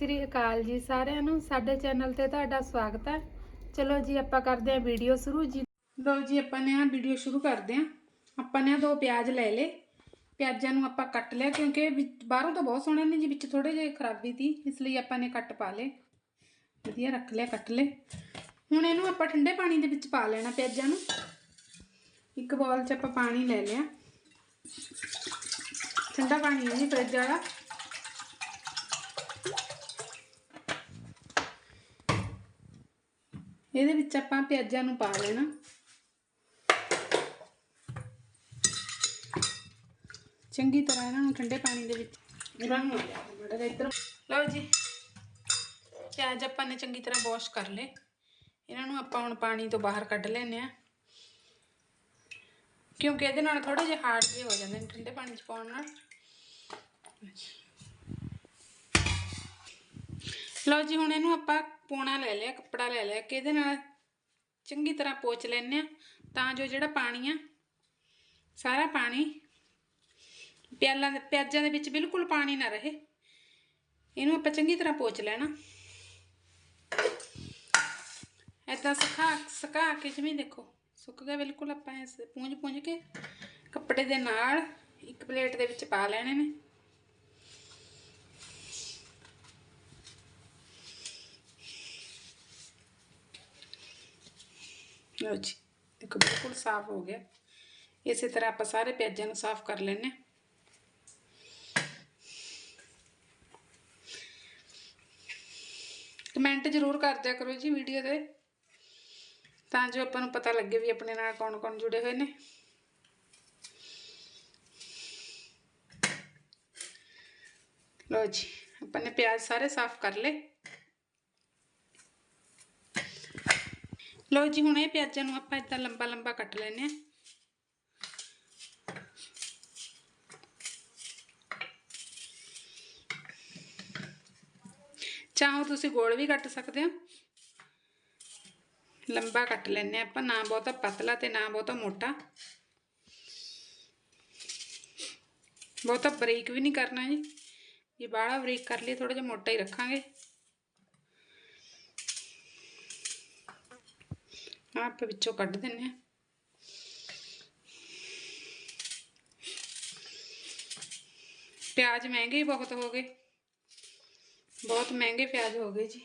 ਸ੍ਰੀ ਅਕਾਲ ਜੀ ਸਾਰਿਆਂ ਨੂੰ। ਸਾਡੇ ਚੈਨਲ ਤੇ ਤੁਹਾਡਾ ਸਵਾਗਤ ਹੈ। ਚਲੋ ਜੀ, ਆਪਾਂ ਕਰਦੇ ਹਾਂ ਵੀਡੀਓ ਸ਼ੁਰੂ। ਜੀ ਲਓ ਜੀ, ਆਪਾਂ ਨੇ ਆ ਵੀਡੀਓ ਸ਼ੁਰੂ ਕਰਦੇ ਹਾਂ। ਆਪਾਂ ਨੇ ਆਹ ਦੋ ਪਿਆਜ਼ ਲੈ ਲਏ। ਪਿਆਜ਼ਾਂ ਨੂੰ ਆਪਾਂ ਕੱਟ ਲਿਆ ਕਿਉਂਕਿ ਬਾਹਰੋਂ ਤਾਂ ਬਹੁਤ ਸੋਹਣੇ ਨੇ ਜੀ, ਵਿੱਚ ਥੋੜੇ ਜਿਹੇ ਖਰਾਬੀ ਤੀ ਇਸ ਲਈ ਆਪਾਂ ਨੇ ਕੱਟ ਪਾ ਲਏ। ਵਧੀਆ ਰੱਖ ਲਿਆ, ਕੱਟ ਲਏ। ਹੁਣ ਇਹਨੂੰ ਆਪਾਂ ਠੰਡੇ ਪਾਣੀ ਦੇ ਵਿੱਚ ਪਾ ਲੈਣਾ ਪਿਆਜ਼ਾਂ ਨੂੰ। ਇੱਕ ਬੋਲ 'ਚ ਆਪਾਂ ਪਾਣੀ ਲੈ ਲਿਆ। ਠੰਡਾ ਪਾਣੀ ਹੈ ਜੀ ਫਰਿੱਜ ਵਾਲਾ। ਇਹਦੇ ਵਿੱਚ ਆਪਾਂ ਪਿਆਜ਼ਾਂ ਨੂੰ ਪਾ ਲੈਣਾ। ਚੰਗੀ ਤਰ੍ਹਾਂ ਇਹਨਾਂ ਨੂੰ ਠੰਡੇ ਪਾਣੀ ਦੇ ਵਿੱਚ ਰੰਗ ਹੋ ਗਿਆ। ਬੜਾ ਇੱਧਰ ਲਓ ਜੀ, ਪਿਆਜ਼ ਆਪਾਂ ਨੇ ਚੰਗੀ ਤਰ੍ਹਾਂ ਵਾਸ਼ ਕਰ ਲਏ। ਇਹਨਾਂ ਨੂੰ ਆਪਾਂ ਹੁਣ ਪਾਣੀ ਤੋਂ ਬਾਹਰ ਕੱਢ ਲੈਨੇ ਆ ਕਿਉਂਕਿ ਇਹਦੇ ਨਾਲ ਥੋੜੇ ਜਿਹੇ ਹਾਰਡ ਵੀ ਹੋ ਜਾਂਦੇ ਨੇ, ਠੰਡੇ ਪਾਣੀ 'ਚ ਪਾਉਣ ਨਾਲ। ਲਓ ਜੀ, ਹੁਣ ਇਹਨੂੰ ਆਪਾਂ ਪੋਣਾ ਲੈ ਲਿਆ, ਕੱਪੜਾ ਲੈ ਲਿਆ ਕਿ ਇਹਦੇ ਨਾਲ? ਚੰਗੀ ਤਰ੍ਹਾਂ ਪੋਚ ਲੈਨੇ ਆ ਤਾਂ ਜੋ ਜਿਹੜਾ ਪਾਣੀ ਆ, ਸਾਰਾ ਪਾਣੀ ਪਿਆਲਾਂ ਦੇ ਪਿਆਜ਼ਾਂ ਦੇ ਵਿੱਚ ਬਿਲਕੁਲ ਪਾਣੀ ਨਾ ਰਹੇ। ਇਹਨੂੰ ਆਪਾਂ ਚੰਗੀ ਤਰ੍ਹਾਂ ਪੋਚ ਲੈਣਾ। ਏਦਾਂ ਸੁਕਾ ਸੁਕਾ ਕੇ ਜਿਵੇਂ ਦੇਖੋ ਸੁੱਕ ਗਿਆ ਬਿਲਕੁਲ ਆਪਾਂ ਇਸ ਪੂੰਝ ਪੂੰਝ ਕੇ ਕੱਪੜੇ ਦੇ ਨਾਲ ਇੱਕ ਪਲੇਟ ਦੇ ਵਿੱਚ ਪਾ ਲੈਣੇ ਨੇ। ਲਓ ਜੀ, ਦੇਖੋ ਬਿਲਕੁਲ ਸਾਫ਼ ਹੋ ਗਿਆ। ਇਸੇ ਤਰ੍ਹਾਂ ਆਪਾਂ ਸਾਰੇ ਪਿਆਜ਼ਾਂ ਨੂੰ ਸਾਫ਼ ਕਰ ਲੈਣੇ ਕਮੈਂਟ ਜ਼ਰੂਰ ਕਰ ਦਿਆ ਕਰੋ ਜੀ ਵੀਡੀਓ ਦੇ, ਤਾਂ ਜੋ ਆਪਾਂ ਨੂੰ ਪਤਾ ਲੱਗੇ ਵੀ ਆਪਣੇ ਨਾਲ ਕੌਣ ਕੌਣ ਜੁੜੇ ਹੋਏ ਨੇ। ਲੋ ਜੀ, ਆਪਾਂ ਨੇ ਪਿਆਜ਼ ਸਾਰੇ ਸਾਫ਼ ਕਰ ਲਏ। ਲਓ ਜੀ, ਹੁਣ ਇਹ ਪਿਆਜ਼ਾਂ ਨੂੰ ਆਪਾਂ ਇਦਾਂ ਲੰਬਾ ਲੰਬਾ ਕੱਟ ਲੈਨੇ ਆ ਚਾਹੋ ਤੁਸੀਂ ਗੋਲ ਵੀ ਕੱਟ ਸਕਦੇ ਹੋ। ਲੰਬਾ ਕੱਟ ਲੈਨੇ ਆ ਆਪਾਂ, ਨਾ ਬਹੁਤਾ ਪਤਲਾ ਤੇ ਨਾ ਬਹੁਤਾ ਮੋਟਾ। ਬਹੁਤਾ ਬਰੀਕ ਵੀ ਨਹੀਂ ਕਰਨਾ ਜੀ। ਇਹ ਬਾਹਲਾ ਬਰੀਕ ਕਰ ਲਈ ਥੋੜਾ ਜਿਹਾ ਮੋਟਾ ਹੀ ਰੱਖਾਂਗੇ। ਆਪਾਂ ਵਿੱਚੋਂ ਕੱਢ ਦਿੰਨੇ ਆ ਪਿਆਜ਼ ਮਹਿੰਗੇ ਹੀ ਬਹੁਤ ਹੋ ਗਏ। ਬਹੁਤ ਮਹਿੰਗੇ ਪਿਆਜ਼ ਹੋ ਗਏ ਜੀ।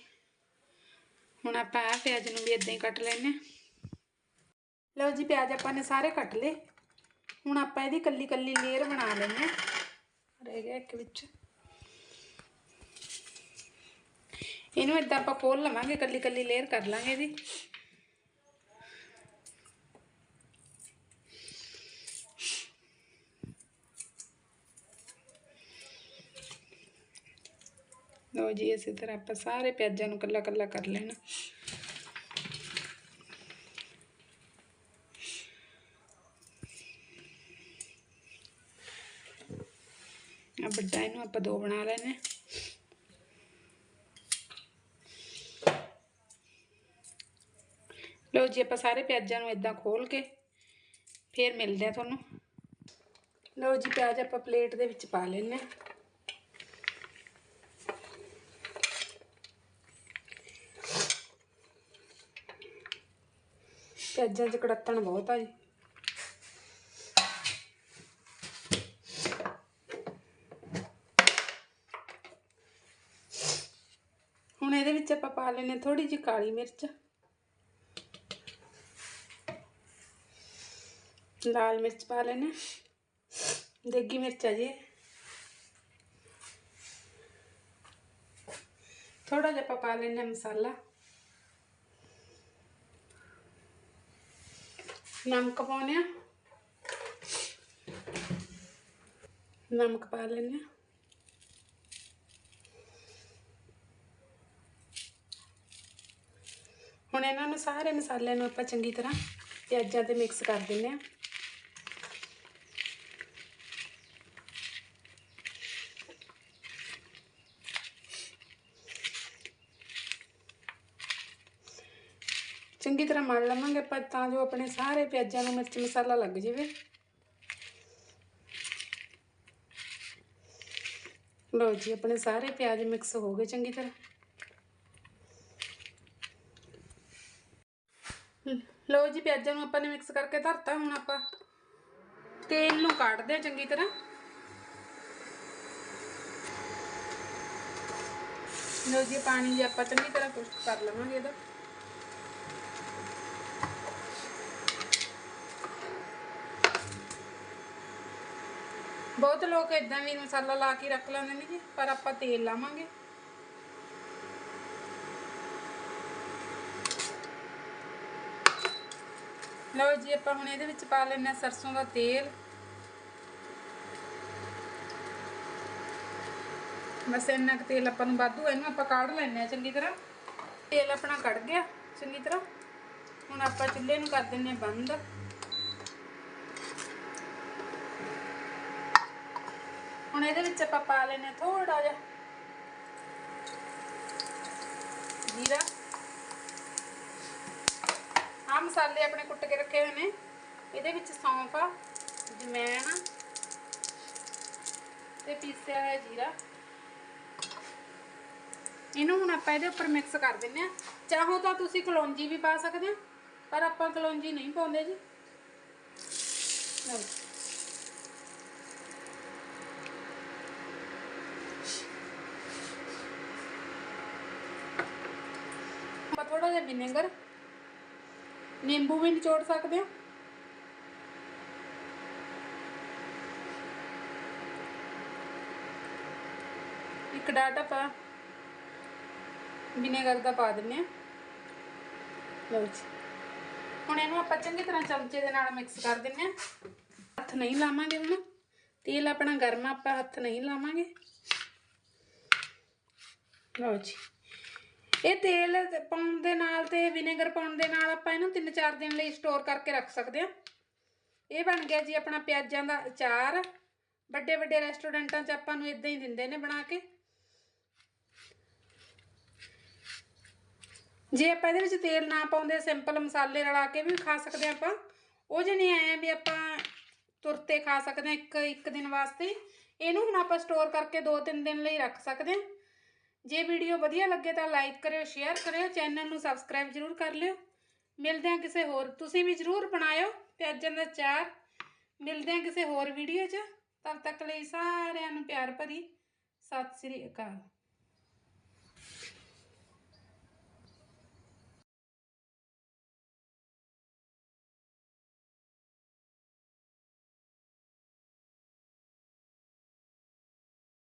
ਹੁਣ ਆਪਾਂ ਆਹ ਪਿਆਜ਼ ਨੂੰ ਵੀ ਇਦਾਂ ਹੀ ਕੱਟ ਲੈਨੇ ਆ ਲਓ ਜੀ, ਪਿਆਜ਼ ਆਪਾਂ ਨੇ ਸਾਰੇ ਕੱਟ ਲਏ। ਹੁਣ ਆਪਾਂ ਇਹਦੀ ਕੱਲੀ ਕੱਲੀ ਲੇਅਰ ਬਣਾ ਲੈਨੇ ਆ ਰਹਿ ਗਿਆ ਇੱਕ ਵਿੱਚ। ਇਹਨੂੰ ਇਦਾਂ ਆਪਾਂ ਖੋਲ ਲਵਾਂਗੇ ਕੱਲੀ ਕੱਲੀ ਲੇਅਰ ਕਰ ਲਾਂਗੇ ਇਹਦੀ। ਲਓ ਜੀ, ਇਸੇ ਤਰ੍ਹਾਂ ਆਪਾਂ ਸਾਰੇ ਪਿਆਜ਼ਾਂ ਨੂੰ ਕੱਲਾ ਕੱਲਾ ਕਰ ਲੈਣਾ। ਆ ਵੱਡਾ ਇਹਨੂੰ ਆਪਾਂ ਦੋ ਬਣਾ ਲੈਣੇ। ਲਓ ਜੀ, ਆਪਾਂ ਸਾਰੇ ਪਿਆਜ਼ਾਂ ਨੂੰ ਇਦਾਂ ਖੋਲ ਕੇ ਫੇਰ ਮਿਲਦੇ ਆ ਤੁਹਾਨੂੰ। ਲਓ ਜੀ, ਪਿਆਜ਼ ਆਪਾਂ ਪਲੇਟ ਦੇ ਵਿੱਚ ਪਾ ਲੈਣੇ ਪਿਆਜ਼ਾਂ 'ਚ ਕੜੱਤਣ ਬਹੁਤ ਆ ਜੀ। ਹੁਣ ਇਹਦੇ ਵਿੱਚ ਆਪਾਂ ਪਾ ਲੈਨੇ ਥੋੜੀ ਜਿਹੀ ਕਾਲੀ ਮਿਰਚ। ਲਾਲ ਮਿਰਚ ਪਾ ਲੈਨੇ ਦੇਗੀ ਮਿਰਚ ਆ ਜੀ ਥੋੜਾ ਜਿਹਾ ਆਪਾਂ ਪਾ ਲੈਨੇ ਮਸਾਲਾ। ਨਮਕ ਪਾਉਨੇ ਆ ਨਮਕ ਪਾ ਲੈਨੇ ਆ ਹੁਣ ਇਹਨਾਂ ਨੂੰ ਸਾਰੇ ਮਸਾਲਿਆਂ ਨੂੰ ਆਪਾਂ ਚੰਗੀ ਤਰ੍ਹਾਂ ਪਿਆਜ਼ਾਂ ਤੇ ਮਿਕਸ ਕਰ ਦਿੰਨੇ ਆ ਚੰਗੀ ਤਰ੍ਹਾਂ ਮਲ ਲਵਾਂਗੇ ਆਪਾਂ ਤਾਂ ਜੋ ਆਪਣੇ ਸਾਰੇ ਪਿਆਜ਼ਾਂ ਨੂੰ ਮਿਰਚ ਮਸਾਲਾ ਲੱਗ ਜਾਵੇ। ਲਓ ਜੀ, ਆਪਣੇ ਸਾਰੇ ਪਿਆਜ਼ ਮਿਕਸ ਹੋ ਗਏ ਚੰਗੀ ਤਰ੍ਹਾਂ। ਲਓ ਜੀ, ਪਿਆਜ਼ਾਂ ਨੂੰ ਆਪਾਂ ਨੇ ਮਿਕਸ ਕਰਕੇ ਧਰਤਾ, ਹੁਣ ਆਪਾਂ ਤੇਲ ਨੂੰ ਕੱਢਦੇ ਹਾਂ ਚੰਗੀ ਤਰ੍ਹਾਂ। ਲਓ ਜੀ, ਪਾਣੀ ਜੇ ਆਪਾਂ ਚੰਗੀ ਤਰ੍ਹਾਂ ਕੁਸ਼ਕ ਕਰ ਲਵਾਂਗੇ ਇਹਦਾ। ਬਹੁਤ ਲੋਕ ਇਦਾਂ ਵੀ ਮਸਾਲਾ ਲਾ ਕੇ ਰੱਖ ਲੈਂਦੇ ਨੇ ਜੀ, ਪਰ ਆਪਾਂ ਤੇਲ ਲਾਵਾਂਗੇ। ਲਓ ਜੀ, ਆਪਾਂ ਹੁਣ ਇਹਦੇ ਵਿੱਚ ਪਾ ਲੈਣਾ ਸਰਸੋਂ ਦਾ ਤੇਲ। ਬਸ ਇੰਨਾ ਕੁ ਤੇਲ ਆਪਾਂ ਨੂੰ ਵਾਧੂ ਇਹਨੂੰ ਆਪਾਂ ਕੱਢ ਲੈਣੇ ਆ ਚੰਗੀ ਤਰ੍ਹਾਂ। ਤੇਲ ਆਪਣਾ ਕੱਢ ਗਿਆ, ਚੰਗੀ ਤਰ੍ਹਾਂ। ਹੁਣ ਆਪਾਂ ਚੁੱਲ੍ਹੇ ਨੂੰ ਕਰ ਦਿੰਨੇ ਆ ਬੰਦ। ਹੁਣ ਇਹਦੇ ਵਿੱਚ ਆਪਾਂ ਪਾ ਲੈਨੇ ਥੋੜਾ ਜਿਹਾ। ਜੀਰਾ। ਆ ਮਸਾਲੇ ਆਪਣੇ ਕੁੱਟ ਕੇ ਰੱਖੇ ਹੋਏ ਨੇ। ਇਹਦੇ ਵਿੱਚ ਸੌਂਫ ਆ, ਜਮੈਣ ਤੇ ਪੀਸਿਆ ਹੋਇਆ ਜੀਰਾ। ਇਹਨੂੰ ਹੁਣ ਆਪਾਂ ਇਹਦੇ ਉੱਪਰ ਮਿਕਸ ਕਰ ਦਿੰਨੇ ਆ ਚਾਹੋ ਤਾਂ ਤੁਸੀਂ ਕਲੌਂਜੀ ਵੀ ਪਾ ਸਕਦੇ ਆ ਪਰ ਆਪਾਂ ਕਲੌਂਜੀ ਨਹੀਂ ਪਾਉਂਦੇ ਜੀ। ਲਓ। ਥੋੜਾ ਜਿਹਾ ਵਿਨੇਗਰ ਨਿੰਬੂ ਵੀ ਨਿਚੋੜ ਸਕਦੇ ਹਾਂ। ਇੱਕ ਡਾਟ ਆਪਾਂ ਵਿਨੇਗਰ ਦਾ ਪਾ ਦਿੰਨੇ ਆ ਲਓ ਜੀ। ਹੁਣ ਇਹਨੂੰ ਆਪਾਂ ਚੰਗੀ ਤਰ੍ਹਾਂ ਚਮਚੇ ਦੇ ਨਾਲ ਮਿਕਸ ਕਰ ਦਿੰਨੇ ਆ ਹੱਥ ਨਹੀਂ ਲਾਵਾਂਗੇ ਹੁਣ। ਤੇਲ ਆਪਣਾ ਗਰਮ ਆਪਾਂ ਹੱਥ ਨਹੀਂ ਲਾਵਾਂਗੇ। ਲਓ ਜੀ। ਇਹ ਤੇਲ ਪਾਉਣ ਦੇ ਨਾਲ ਤੇ ਵਿਨੇਗਰ ਪਾਉਣ ਦੇ ਨਾਲ ਆਪਾਂ ਇਹਨੂੰ 3-4 ਦਿਨ ਲਈ ਸਟੋਰ ਕਰਕੇ ਰੱਖ ਸਕਦੇ ਹਾਂ। ਇਹ ਬਣ ਗਿਆ ਜੀ ਆਪਣਾ ਪਿਆਜ਼ਾਂ ਦਾ ਅਚਾਰ। ਵੱਡੇ ਵੱਡੇ ਰੈਸਟੋਰੈਂਟਾਂ 'ਚ ਆਪਾਂ ਨੂੰ ਇਦਾਂ ਹੀ ਦਿੰਦੇ ਨੇ ਬਣਾ ਕੇ। ਜੇ ਆਪਾਂ ਇਹਦੇ ਵਿੱਚ ਤੇਲ ਨਾ ਪਾਉਂਦੇ ਸਿੰਪਲ ਮਸਾਲੇ ਰਲਾ ਕੇ ਵੀ ਖਾ ਸਕਦੇ ਹਾਂ ਆਪਾਂ। ਉਹ ਜੇ ਨਹੀਂ ਆਏ ਵੀ ਆਪਾਂ ਤੁਰਤੇ ਖਾ ਸਕਦੇ ਹਾਂ ਇੱਕ ਇੱਕ ਦਿਨ ਵਾਸਤੇ, ਇਹਨੂੰ ਹੁਣ ਆਪਾਂ ਸਟੋਰ ਕਰਕੇ 2-3 ਦਿਨ ਲਈ ਰੱਖ ਸਕਦੇ ਹਾਂ। ਜੇ ਵੀਡੀਓ ਵਧੀਆ ਲੱਗੇ ਤਾਂ ਲਾਈਕ ਕਰਿਓ, ਸ਼ੇਅਰ ਕਰਿਓ, ਚੈਨਲ ਨੂੰ ਸਬਸਕ੍ਰਾਈਬ ਜ਼ਰੂਰ ਕਰ ਲਿਓ। ਮਿਲਦੇ ਹਾਂ ਕਿਸੇ ਹੋਰ, ਤੁਸੀਂ ਵੀ ਜ਼ਰੂਰ ਬਣਾਇਓ। ਪਿਆਜ਼ਾਂ ਦਾ ਚਾਰ। ਮਿਲਦੇ ਹਾਂ ਕਿਸੇ ਹੋਰ ਵੀਡੀਓ 'ਚ। ਤਦ ਤੱਕ ਲਈ ਸਾਰਿਆਂ ਨੂੰ ਪਿਆਰ ਭਰੀ। ਸਤਿ ਸ੍ਰੀ ਅਕਾਲ।